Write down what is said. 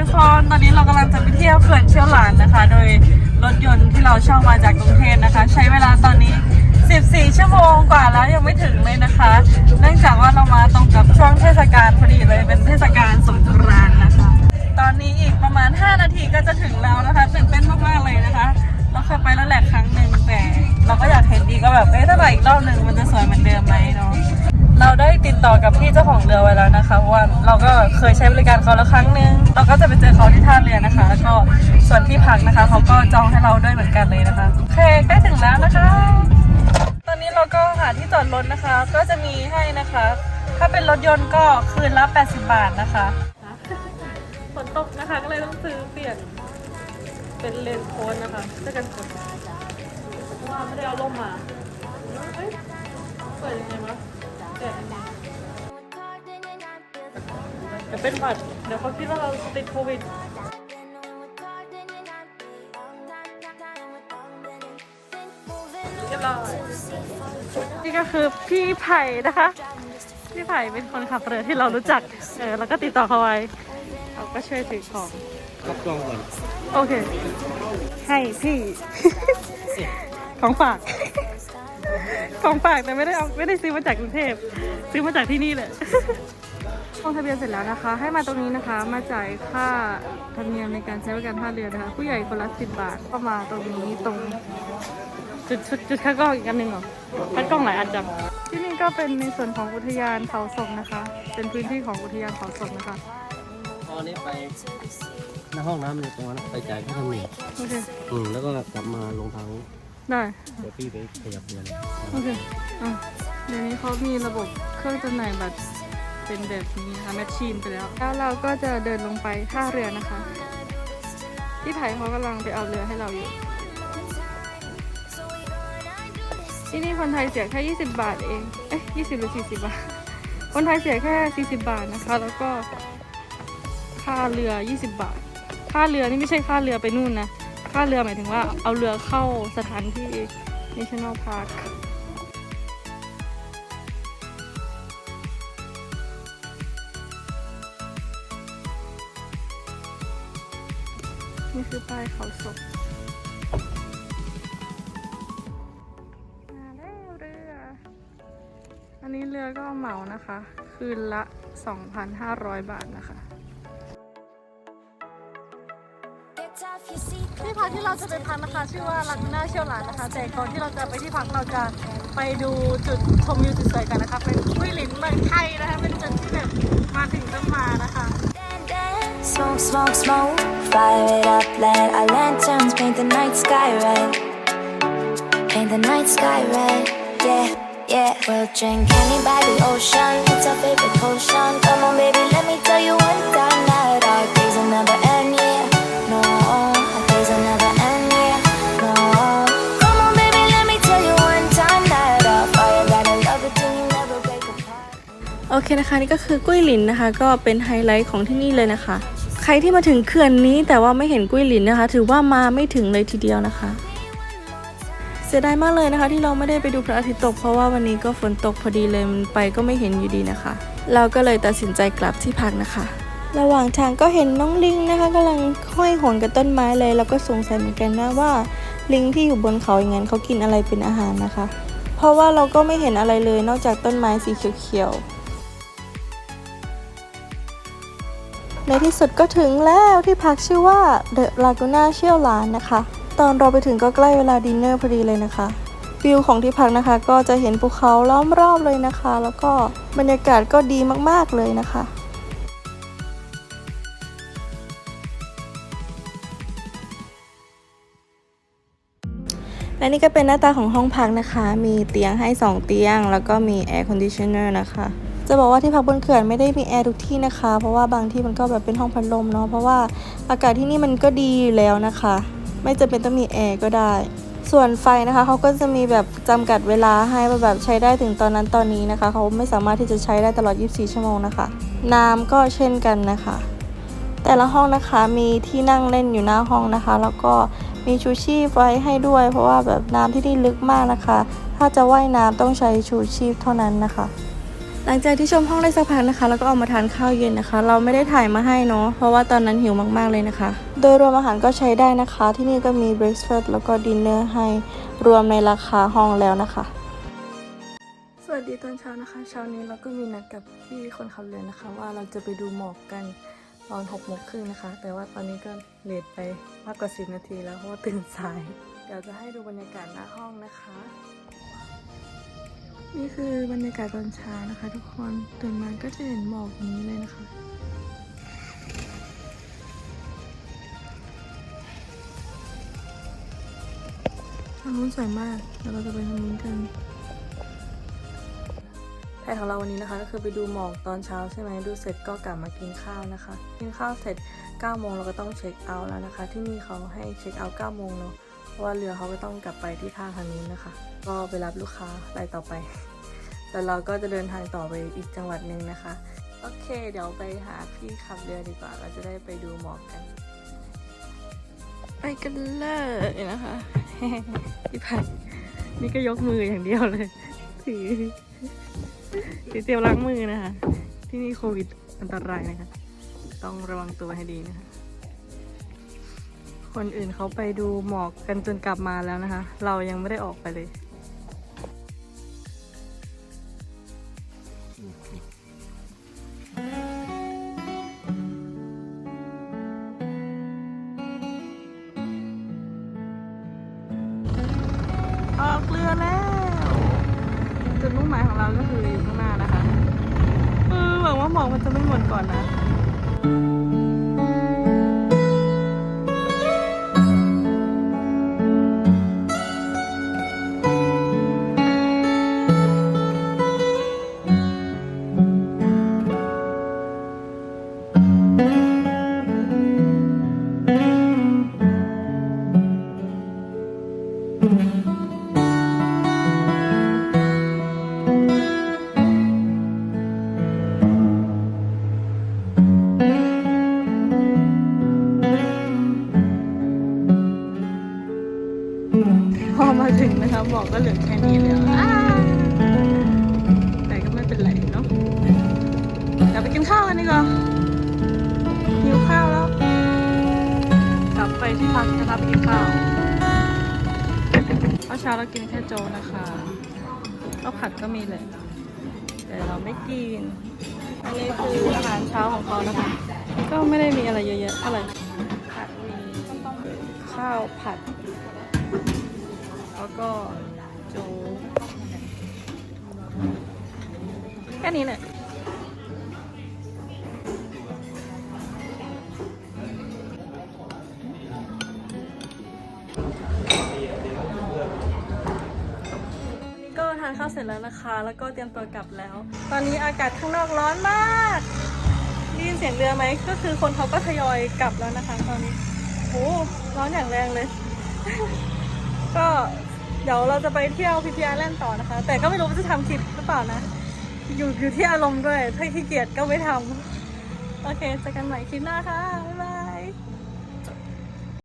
ทุกคน ตอนนี้เรากำลังจะไปเที่ยวเขื่อนเชี่ยวหลานนะคะ โดยรถยนต์ที่เราเช่ามาจากกรุงเทพนะคะ ใช้เวลาตอนนี้ 14 ชั่วโมงกว่าแล้วยังไม่ถึงเลยนะคะ เนื่องจากว่าเรามาตรงกับช่วงเทศกาลพอดีเลยเป็นเทศกาลสงกรานต์นะคะ ตอนนี้อีกประมาณ 5 นาทีก็จะถึงแล้วนะคะตื่นเต้นมากๆเลยนะคะ เราเคยไปแล้วแหละครั้งหนึ่งแต่ เราก็อยากเห็นดีก็แบบเอ๊ะถ้าไปอีกรอบหนึ่งมันจะสวยเหมือนเดิมไหมเนาะ เราได้ติดต่อกับพี่เจ้าของเรือไว้แล้วนะคะเพราะว่าเราก็เคยใช้บริการเขาแล้วครั้งหนึ่งเราก็จะไปเจอเขาที่ท่าเรือนะคะ แล้วก็ส่วนที่พักนะคะเขาก็จองให้เราด้วยเหมือนกันเลยนะคะโอเคใกล้ถึงแล้วนะคะ ตอนนี้เราก็หาที่จอดรถนะคะ ก็จะมีให้นะคะ ถ้าเป็นรถยนต์ก็คืนละ 80 บาทนะคะฝนตกนะคะก็เลยต้องซื้อเปลี่ยนเป็นเลนส์โค้ดนะคะเสื้อกันฝนเพราะว่าไม่ได้เอาร่มมาเฮ้ยเปิดยังไงวะแกะอันนี้ เดี๋ยวเป็นหวัดเดี๋ยวเขาคิดว่าเราติดโควิดเรียบร้อยนี่ก็คือพี่ไผ่นะคะ พี่ไผ่เป็นคนขับเรือที่เรารู้จัก เออแล้วก็ติดต่อเขาไว้เขาก็ช่วยถือของรับกล้องก่อนโอเค ให้พี่ ของฝาก ของฝากแต่ไม่ได้เอาไม่ได้ซื้อมาจากกรุงเทพซื้อมาจากที่นี่เลยลงทะเบียนเสร็จแล้วนะคะ ให้มาตรงนี้นะคะ มาจ่ายค่าธรรมเนียมในการใช้บริการท่าเรือนะคะ ผู้ใหญ่คนละสิบบาทก็มาตรงนี้ตรงจุดจุดจุดคัดกรองอีกอันหนึ่งเหรอคัดกรองหลายอันจังที่นี่ก็เป็นในส่วนของอุทยานเขาศกนะคะ เป็นพื้นที่ของอุทยานเขาศกนะคะตอนนี้ไปหน้าห้องน้ำเนี่ยตรงนั้นไปจ่ายค่าธรรมเนียมโอเคอืมแล้วก็กลับมาลงทาง ได้เดี๋ยวพี่ไปขยับเรือนโอเคอะเดี๋ยวนี้เขามีระบบเครื่องจำหน่ายบัตรเป็นแบบนี้นะคะแมชชีนไปแล้ว แล้วเราก็จะเดินลงไปท่าเรือนะคะ ที่ไทยเขากำลังไปเอาเรือให้เราอยู่ ที่นี่คนไทยเสียแค่ 20 บาทเอง เอ๊ะ20 หรือ 40 บาท คนไทยเสียแค่ 40 บาทนะคะ แล้วก็ค่าเรือ 20 บาท ค่าเรือนี่ไม่ใช่ค่าเรือไปนู่นนะ ค่าเรือหมายถึงว่าเอาเรือเข้าสถานที่ National Park นี่คือป้ายเขาศกมาแล้วเรือ อันนี้เรือก็เหมานะคะ คืนละ 2,500 บาทนะคะ ที่พักที่เราจะไปพักนะคะชื่อว่าลักนาเชียวหลานนะคะ แต่ก่อนที่เราจะไปที่พักเราจะไปดูจุดชมวิวสวยๆกันนะคะเป็นกุ้ยหลินเมืองไทยนะคะเป็นจุดที่แบบมาถึงต้องมานะคะ Smoke, smoke, smoke, fire it up, let our lanterns paint the night sky red. Paint the night sky red, yeah, yeah. We'll drink honey by the ocean, it's our favorite potion. นะคะนี่ก็คือกุ้ยหลินนะคะ ก็เป็นไฮไลท์ของที่นี่เลยนะคะ ใครที่มาถึงเขื่อนนี้แต่ว่าไม่เห็นกุ้ยหลินนะคะ ถือว่ามาไม่ถึงเลยทีเดียวนะคะ เสียดายมากเลยนะคะ ที่เราไม่ได้ไปดูพระอาทิตย์ตก เพราะว่าวันนี้ก็ฝนตกพอดีเลยมันไปก็ไม่เห็นอยู่ดีนะคะ เราก็เลยตัดสินใจกลับที่พักนะคะ ระหว่างทางก็เห็นน้องลิงนะคะกำลังห้อยโหนกับต้นไม้เลยแล้วก็สงสัยเหมือนกันนะว่าลิงที่อยู่บนเขาอย่างนั้นเขากินอะไรเป็นอาหารนะคะ เพราะว่าเราก็ไม่เห็นอะไรเลยนอกจากต้นไม้สีเขียวๆ ในที่สุดก็ถึงแล้วที่พักชื่อว่า The Laguna เชี่ยวลานนะคะ ตอนเราไปถึงก็ใกล้เวลาดินเนอร์พอดีเลยนะคะวิวของที่พักนะคะ ก็จะเห็นภูเขาล้อมรอบเลยนะคะ แล้วก็บรรยากาศก็ดีมากๆเลยนะคะและนี่ก็เป็นหน้าตาของห้องพักนะคะ มีเตียงให้ 2 เตียง แล้วก็มีแอร์คอนดิชเนอร์นะคะ จะบอกว่าที่พักบนเขื่อนไม่ได้มีแอร์ทุกที่นะคะ เพราะว่าบางที่มันก็แบบเป็นห้องพัดลมเนาะเพราะว่าอากาศที่นี่มันก็ดีอยู่แล้วนะคะ ไม่จำเป็นต้องมีแอร์ก็ได้ ส่วนไฟนะคะเขาก็จะมีแบบจำกัดเวลาให้ว่าแบบใช้ได้ถึงตอนนั้นตอนนี้นะคะ เขาไม่สามารถที่จะใช้ได้ตลอด 24 ชั่วโมงนะคะ น้ำก็เช่นกันนะคะ แต่ละห้องนะคะมีที่นั่งเล่นอยู่หน้าห้องนะคะ แล้วก็มีชูชีพไว้ให้ด้วย เพราะว่าแบบน้ำที่นี่ลึกมากนะคะ ถ้าจะว่ายน้ำต้องใช้ชูชีพเท่านั้นนะคะ หลังจากที่ชมห้องได้สักพักนะคะ แล้วก็ออกมาทานข้าวเย็นนะคะ เราไม่ได้ถ่ายมาให้เนาะเพราะว่าตอนนั้นหิวมากๆเลยนะคะ โดยรวมอาหารก็ใช้ได้นะคะ ที่นี่ก็มี breakfast แล้วก็ดินเนอร์ให้รวมในราคาห้องแล้วนะคะ สวัสดีตอนเช้านะคะเช้านี้เราก็มีนัดกับพี่คนขับเรือนะคะ ว่าเราจะไปดูหมอกกันตอนหกโมงครึ่งนะคะ แต่ว่าตอนนี้ก็เลทไปมากกว่าสิบนาทีแล้วเพราะว่าตื่นสาย เดี๋ยวจะให้ดูบรรยากาศหน้าห้องนะคะ นี่คือบรรยากาศตอนเช้านะคะ ทุกคนตื่นมาก็จะเห็นหมอกนี้เลยนะคะทางนู้นสวยมากเดี๋ยวเราจะไปทางนู้นกันแผนของเราวันนี้นะคะก็คือไปดูหมอกตอนเช้าใช่ไหมดูเสร็จก็กลับมากินข้าวนะคะ กินข้าวเสร็จ9โมงเราก็ต้องเช็คเอาท์แล้วนะคะ ที่นี่เขาให้เช็คเอาท์9โมงเนาะ ราะว่าเรือเขาก็ต้องกลับไปที่ท่าทางนู้นนะคะ ก็ไปรับลูกค้ารายต่อไป แต่เราก็จะเดินทางต่อไปอีกจังหวัดหนึ่งนะคะ โอเค เดี๋ยวไปหาพี่ขับเรือดีกว่า เราจะได้ไปดูหมอกกัน ไปกันเลยนะคะพี่ไผ่นี่ก็ยกมืออย่างเดียวเลย ถือถือเตรียมล้างมือนะคะ ที่นี่โควิดอันตรายนะคะ ต้องระวังตัวให้ดีนะคะ คนอื่นเขาไปดูหมอกกันจนกลับมาแล้วนะคะ เรายังไม่ได้ออกไปเลยออกเรือแล้ว จุดมุ่งหมายของเราก็คืออยู่ข้างหน้านะคะ เออหวังว่าหมอกมันจะไม่หมดก่อนนะ ถึงนะคะหมอกก็เหลือแค่นี้แล้วแต่ก็ไม่เป็นไรเนาะเดี๋ยวไปกินข้าวกันดีกว่าหิวข้าวแล้ว กลับไปที่พักนะคะไปกินข้าวเมื่อเช้าเรากินแค่โจนะคะข้าวผัดก็มีเลยแต่เราไม่กิน อันนี้คืออาหารเช้าของเขานะคะ ก็ไม่ได้มีอะไรเยอะๆเท่าไหร่ผัดมีข้าวผัด แล้วก็โจ๊กแค่นี้แหละนี่ก็ทานข้าวเสร็จแล้วนะคะ แล้วก็เตรียมตัวกลับแล้ว ตอนนี้อากาศข้างนอกร้อนมากได้ยินเสียงเรือไหม ก็คือคนเขาก็ทยอยกลับแล้วนะคะ ตอนนี้โอ้ร้อนอย่างแรงเลย ก็ เดี๋ยวเราจะไปเที่ยวพีพีอาร์แลนด์ต่อนะคะ แต่ก็ไม่รู้ว่าจะทำคลิปหรือเปล่านะ อยู่อยู่ที่อารมณ์ด้วย ถ้าขี้เกียจก็ไม่ทำโอเคเจอกันใหม่คลิปหน้าค่ะ